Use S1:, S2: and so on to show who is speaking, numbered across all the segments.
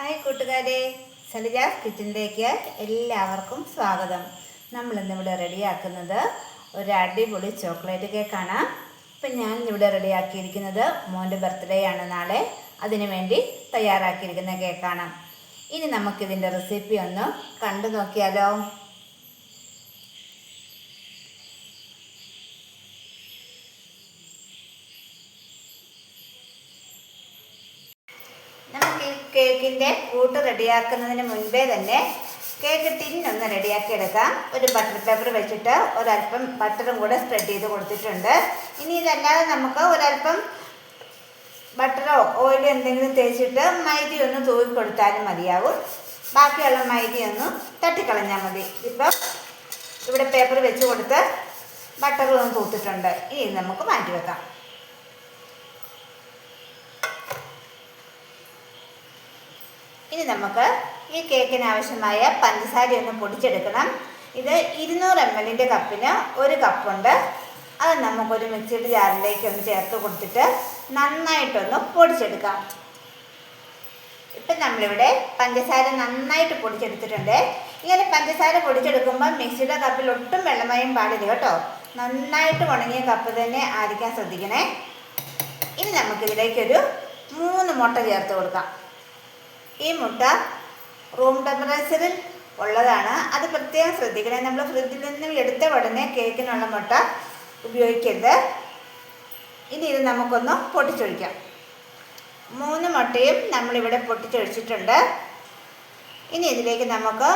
S1: Hi കൂട്ടുകാരെ സലിജാസ് കിച്ചണിലേക്ക് എല്ലാവർക്കും സ്വാഗതം. നമ്മൾ ഇന്നിവിടെ റെഡിയാക്കുന്നത് ഒരു അടിപൊളി ചോക്ലേറ്റ് കേക്കാണ്. ഇപ്പം ഞാൻ ഇവിടെ റെഡിയാക്കിയിരിക്കുന്നത് മോന്റെ ബർത്ത്ഡേ ആണ് നാളെ. അതിനു വേണ്ടി തയ്യാറാക്കിയിരിക്കുന്ന കേക്കാണ്. ഇനി നമുക്കിതിന്റെ റെസിപ്പി ഒന്ന് കണ്ടു നോക്കിയാലോ നമുക്ക് ഈ കേക്കിന്റെ കൂട്ട് റെഡിയാക്കുന്നതിന് മുൻപേ തന്നെ കേക്ക് ടിന്നൊന്ന് റെഡിയാക്കി എടുക്കാം. ഒരു ബട്ടർ പേപ്പർ വെച്ചിട്ട് ഒരല്പം ബട്ടറും കൂടെ സ്പ്രെഡ് ചെയ്ത് കൊടുത്തിട്ടുണ്ട്. ഇനി ഇതല്ലാതെ നമുക്ക് ഒരല്പം ബട്ടറോ ഓയിലോ എന്തെങ്കിലും തേച്ചിട്ട് മൈദ ഒന്ന് തൂവി കൊടുത്താലും മതിയാവും. ബാക്കിയുള്ള മൈദി ഒന്ന് തട്ടിക്കളഞ്ഞാൽ മതി. ഇപ്പം ഇവിടെ പേപ്പർ വെച്ച് കൊടുത്ത് ബട്ടർ ഒന്ന് തൂത്തിട്ടുണ്ട്. ഇനി നമുക്ക് മാറ്റി വെക്കാം. ഇനി നമുക്ക് ഈ കേക്കിന് ആവശ്യമായ പഞ്ചസാര ഒന്ന് പൊടിച്ചെടുക്കണം. ഇത് ഇരുന്നൂറ് എം എല്ലിന്റെ കപ്പിന് ഒരു കപ്പുണ്ട് അത് നമുക്കൊരു മിക്സിയുടെ ജാറിലേക്ക് ഒന്ന് ചേർത്ത് കൊടുത്തിട്ട് നന്നായിട്ടൊന്ന് പൊടിച്ചെടുക്കാം. ഇപ്പം നമ്മളിവിടെ പഞ്ചസാര നന്നായിട്ട് പൊടിച്ചെടുത്തിട്ടുണ്ട്. ഇങ്ങനെ പഞ്ചസാര പൊടിച്ചെടുക്കുമ്പോൾ മിക്സിയുടെ കപ്പിൽ ഒട്ടും വെള്ളമയം പാടില്ല കേട്ടോ. നന്നായിട്ട് ഉണങ്ങിയ കപ്പ് തന്നെ ആയിരിക്കാൻ ശ്രദ്ധിക്കണേ. ഇനി നമുക്കിതിലേക്കൊരു മൂന്ന് മുട്ട ചേർത്ത് കൊടുക്കാം. ഈ മുട്ട റൂം ടെമ്പറേച്ചറിൽ ഉള്ളതാണ്. അത് പ്രത്യേകം ശ്രദ്ധിക്കണേ. നമ്മൾ ഫ്രിഡ്ജിൽ നിന്നും എടുത്ത ഉടനെ കേക്കിനുള്ള മുട്ട ഉപയോഗിക്കരുത്. ഇനി ഇത് നമുക്കൊന്ന് പൊട്ടിച്ചൊഴിക്കാം. മൂന്ന് മുട്ടയും നമ്മളിവിടെ പൊട്ടിച്ചൊഴിച്ചിട്ടുണ്ട്. ഇനി ഇതിലേക്ക് നമുക്ക്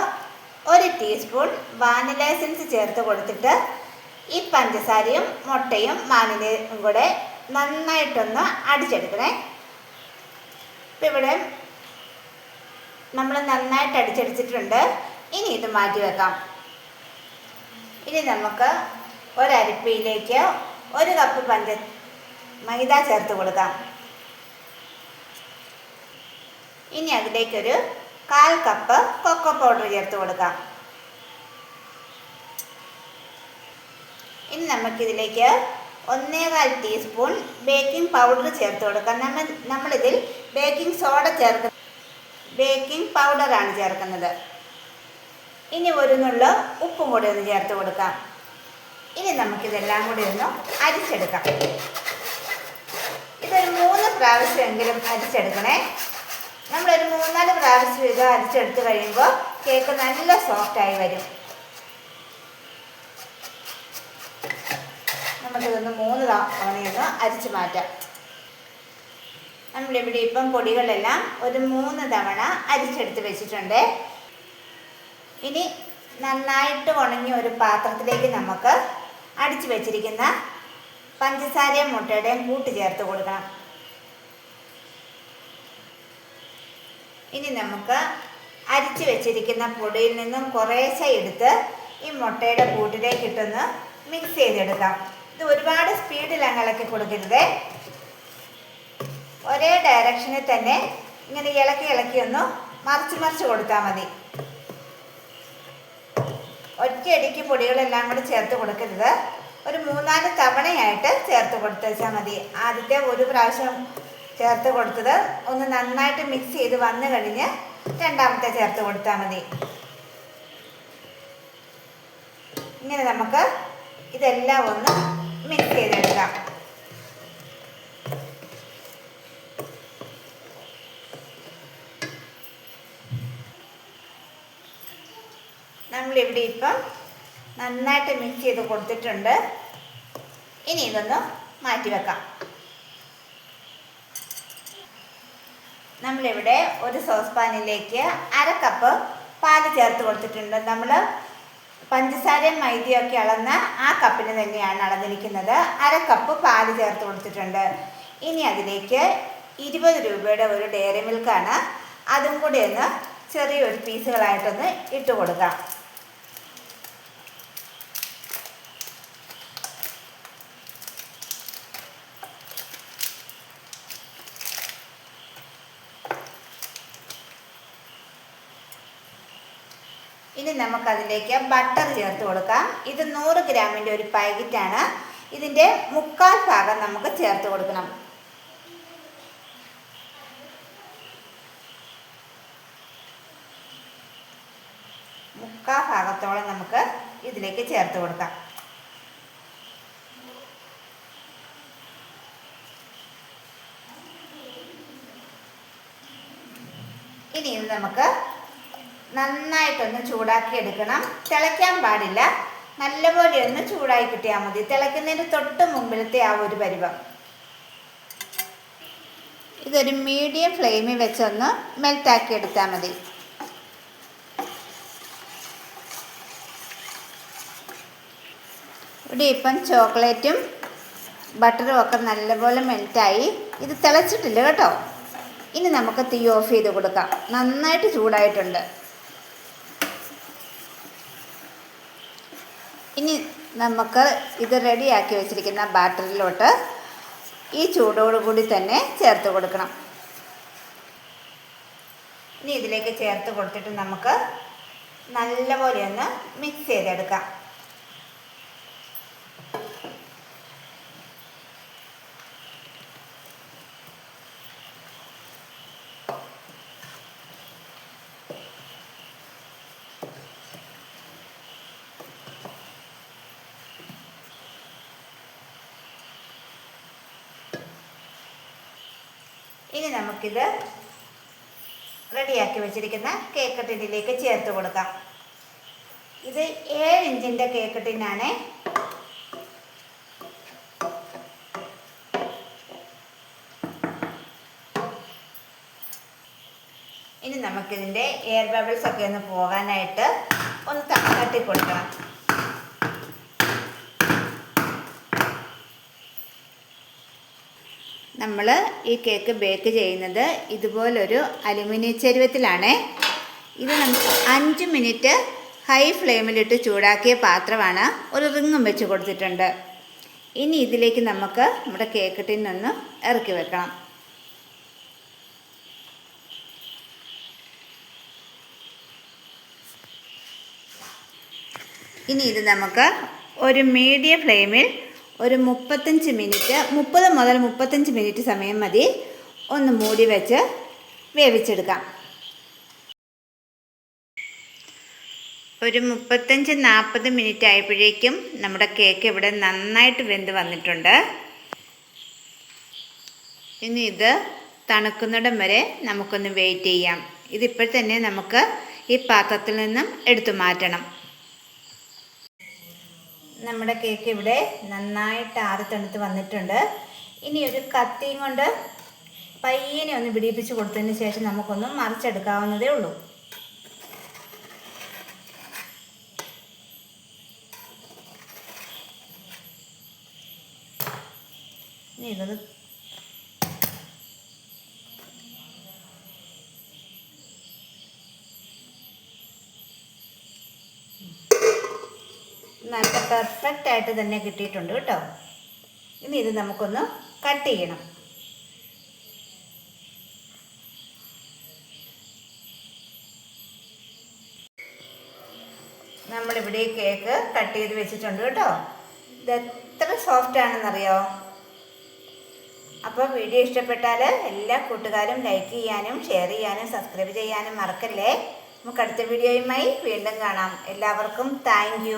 S1: ഒരു ടീസ്പൂൺ വാനില എസൻസ് ചേർത്ത് കൊടുത്തിട്ട് ഈ പഞ്ചസാരയും മുട്ടയും വാനിലയും കൂടെ നന്നായിട്ടൊന്ന് അടിച്ചെടുക്കണേ. ഇപ്പം ഇവിടെ നമ്മൾ നന്നായിട്ട് അടിച്ചടിച്ചിട്ടുണ്ട്. ഇനി ഇത് മാറ്റി വെക്കാം. ഇനി നമുക്ക് ഒരരിപ്പയിലേക്ക് ഒരു കപ്പ് പഞ്ച മൈദ ചേർത്ത് കൊടുക്കാം. ഇനി അതിലേക്കൊരു കാൽ കപ്പ് കൊക്കോ പൗഡർ ചേർത്ത് കൊടുക്കാം. ഇനി നമുക്കിതിലേക്ക് ഒന്നേകാൽ ടീസ്പൂൺ ബേക്കിംഗ് പൗഡർ ചേർത്ത് കൊടുക്കാം. നമ്മൾ നമ്മളിതിൽ ബേക്കിംഗ് സോഡ ചേർക്കുന്ന ബേക്കിംഗ് പൗഡറാണ് ചേർക്കുന്നത്. ഇനി ഒരു നുള്ള ഉപ്പും കൂടി ഒന്ന് ചേർത്ത് കൊടുക്കാം. ഇനി നമുക്കിതെല്ലാം കൂടി ഒന്ന് അരിച്ചെടുക്കാം. ഇതൊരു മൂന്ന് പ്രാവശ്യമെങ്കിലും അരിച്ചെടുക്കണേ. നമ്മളൊരു മൂന്നാൽ പ്രാവശ്യം ഇത് അരിച്ചെടുത്ത് കഴിയുമ്പോൾ കേക്ക് നല്ല സോഫ്റ്റായി വരും. നമുക്കിതൊന്ന് മൂന്ന് തവണയൊന്ന് അരിച്ച് മാറ്റാം. നമ്മളിവിടെ ഇപ്പം പൊടികളെല്ലാം ഒരു മൂന്ന് തവണ അരിച്ചെടുത്ത് വെച്ചിട്ടുണ്ട്. ഇനി നന്നായിട്ട് ഉണങ്ങിയ ഒരു പാത്രത്തിലേക്ക് നമുക്ക് അടിച്ചു വെച്ചിരിക്കുന്ന പഞ്ചസാരയും മുട്ടയുടെയും കൂട്ട് ചേർത്ത് കൊടുക്കണം. ഇനി നമുക്ക് അരിച്ചു വെച്ചിരിക്കുന്ന പൊടിയിൽ നിന്നും കുറേശ്ശെ എടുത്ത് ഈ മുട്ടയുടെ കൂട്ടിലേക്ക് ഇട്ടൊന്ന് മിക്സ് ചെയ്തെടുക്കാം. ഇത് ഒരുപാട് സ്പീഡിൽ അങ്ങ് ഇളക്കി കൊടുക്കരുതേ. ഒരേ ഡയറക്ഷനിൽ തന്നെ ഇങ്ങനെ ഇളക്കി ഇളക്കി ഒന്ന് മറിച്ച് മറിച്ച് കൊടുത്താൽ മതി. ഒറ്റയടിക്ക് പൊടികളെല്ലാം കൂടി ചേർത്ത് കൊടുക്കരുത്. ഒരു മൂന്നാൽ തവണയായിട്ട് ചേർത്ത് കൊടുത്തേച്ചാൽ മതി. ആദ്യത്തെ ഒരു പ്രാവശ്യം ചേർത്ത് കൊടുത്തത് ഒന്ന് നന്നായിട്ട് മിക്സ് ചെയ്ത് വന്നു കഴിഞ്ഞ് രണ്ടാമത്തെ ചേർത്ത് കൊടുത്താൽ മതി. ഇങ്ങനെ നമുക്ക് ഇതെല്ലാം ഒന്ന് മിക്സ് ചെയ്തെടുക്കാം. നമ്മളിവിടെ ഇപ്പം നന്നായിട്ട് മിക്സ് ചെയ്ത് കൊടുത്തിട്ടുണ്ട്. ഇനി ഇതൊന്ന് മാറ്റി വെക്കാം. നമ്മളിവിടെ ഒരു സോസ് പാനിലേക്ക് അര കപ്പ് പാൽ ചേർത്ത് കൊടുത്തിട്ടുണ്ട്. നമ്മൾ പഞ്ചസാരയും മൈദയും ഒക്കെ അളന്ന ആ കപ്പിന് തന്നെയാണ് അളന്നിരിക്കുന്നത്. അര കപ്പ് പാൽ ചേർത്ത് കൊടുത്തിട്ടുണ്ട്. ഇനി അതിലേക്ക് ഇരുപത് രൂപയുടെ ഒരു ഡയറി മിൽക്കാണ് അതും കൂടി ഒന്ന് ചെറിയൊരു പീസുകളായിട്ടൊന്ന് ഇട്ട് കൊടുക്കാം. ഇനി നമുക്കതിലേക്ക് ബട്ടർ ചേർത്ത് കൊടുക്കാം. ഇത് നൂറ് ഗ്രാമിന്റെ ഒരു പാക്കറ്റാണ് ഇതിന്റെ മുക്കാൽ ഭാഗം നമുക്ക് ചേർത്ത് കൊടുക്കണം. മുക്കാൽ ഭാഗത്തോളം നമുക്ക് ഇതിലേക്ക് ചേർത്ത് കൊടുക്കാം. ഇനി ഇത് നമുക്ക് നന്നായിട്ടൊന്ന് ചൂടാക്കി എടുക്കണം തിളയ്ക്കാൻ പാടില്ല. നല്ലപോലെ ഒന്ന് ചൂടായി കിട്ടിയാൽ മതി. തിളയ്ക്കുന്നതിന് തൊട്ട് മുമ്പിലത്തെ ആ ഒരു പരുവം. ഇതൊരു മീഡിയം ഫ്ലെയിമിൽ വെച്ചൊന്ന് മെൽറ്റാക്കി എടുത്താൽ മതി. ഇവിടെ ഇപ്പം ചോക്ലേറ്റും ബട്ടറും ഒക്കെ നല്ലപോലെ മെൽറ്റായി. ഇത് തിളച്ചിട്ടില്ല കേട്ടോ. ഇനി നമുക്ക് തീ ഓഫ് ചെയ്ത് കൊടുക്കാം. നന്നായിട്ട് ചൂടായിട്ടുണ്ട്. ഇനി നമുക്ക് ഇത് റെഡിയാക്കി വെച്ചിരിക്കുന്ന ബാറ്ററിലോട്ട് ഈ ചൂടോടുകൂടി തന്നെ ചേർത്ത് കൊടുക്കണം. ഇനി ഇതിലേക്ക് ചേർത്ത് കൊടുത്തിട്ട് നമുക്ക് നല്ലപോലെ ഒന്ന് മിക്സ് ചെയ്തെടുക്കാം. ഇനി നമുക്കിത് റെഡിയാക്കി വെച്ചിരിക്കുന്ന കേക്ക് ടിന്നിലേക്ക് ചേർത്ത് കൊടുക്കാം. ഇത് ഏഴ് ഇഞ്ചിന്റെ കേക്ക് ടിന്നാണ് ഇനി നമുക്കിതിന്റെ എയർ ബബിൾസ് ഒക്കെ ഒന്ന് പോകാനായിട്ട് ഒന്ന് തട്ടി കൊടുക്കണം. നമ്മൾ ഈ കേക്ക് ബേക്ക് ചെയ്യുന്നത് ഇതുപോലൊരു അലുമിനിയം ചരുവത്തിലാണ്. ഇത് നമുക്ക് അഞ്ച് മിനിറ്റ് ഹൈ ഫ്ലെയിമിലിട്ട് ചൂടാക്കിയ പാത്രമാണ്. ഒരു റിങ്ങും വെച്ച് കൊടുത്തിട്ടുണ്ട്. ഇനി ഇതിലേക്ക് നമുക്ക് നമ്മുടെ കേക്ക് ടിന്നൊന്ന് ഇറക്കി വെക്കണം. ഇനി ഇത് നമുക്ക് ഒരു മീഡിയം ഫ്ലെയിമിൽ ഒരു മുപ്പത്തഞ്ച് മിനിറ്റ് മുപ്പത് മുതൽ മുപ്പത്തഞ്ച് മിനിറ്റ് സമയം മതി. ഒന്ന് മൂടി വെച്ച് വേവിച്ചെടുക്കാം. ഒരു മുപ്പത്തഞ്ച് നാൽപ്പത് മിനിറ്റ് ആയപ്പോഴേക്കും നമ്മുടെ കേക്ക് ഇവിടെ നന്നായിട്ട് വെന്ത് വന്നിട്ടുണ്ട്. ഇനി ഇത് തണുക്കുന്നിടം വരെ നമുക്കൊന്ന് വെയിറ്റ് ചെയ്യാം. ഇതിപ്പോൾ തന്നെ നമുക്ക് ഈ പാത്രത്തിൽ നിന്നും എടുത്തു മാറ്റണം. നമ്മുടെ കേക്ക് ഇവിടെ നന്നായിട്ട് ആറി തണുത്ത് വന്നിട്ടുണ്ട്. ഇനി ഒരു കത്തിയും കൊണ്ട് പയ്യനെ ഒന്ന് പിടിപ്പിച്ച് കൊടുത്തതിന് ശേഷം നമുക്കൊന്ന് മറിച്ചെടുക്കാവുന്നതേ ഉള്ളൂ. ഇനി ഇതൊന്ന് നല്ല പെർഫെക്റ്റ് ആയിട്ട് തന്നെ കിട്ടിയിട്ടുണ്ട് കേട്ടോ. ഇനി ഇത് നമുക്കൊന്ന് കട്ട് ചെയ്യണം. നമ്മളിവിടെ ഈ കേക്ക് കട്ട് ചെയ്ത് വെച്ചിട്ടുണ്ട് കേട്ടോ. ഇത് എത്ര സോഫ്റ്റ് ആണെന്നറിയോ? അപ്പോൾ വീഡിയോ ഇഷ്ടപ്പെട്ടാൽ എല്ലാ കൂട്ടുകാരും ലൈക്ക് ചെയ്യാനും ഷെയർ ചെയ്യാനും സബ്സ്ക്രൈബ് ചെയ്യാനും മറക്കല്ലേ. നമുക്ക് അടുത്ത വീഡിയോയുമായി വീണ്ടും കാണാം. എല്ലാവർക്കും താങ്ക്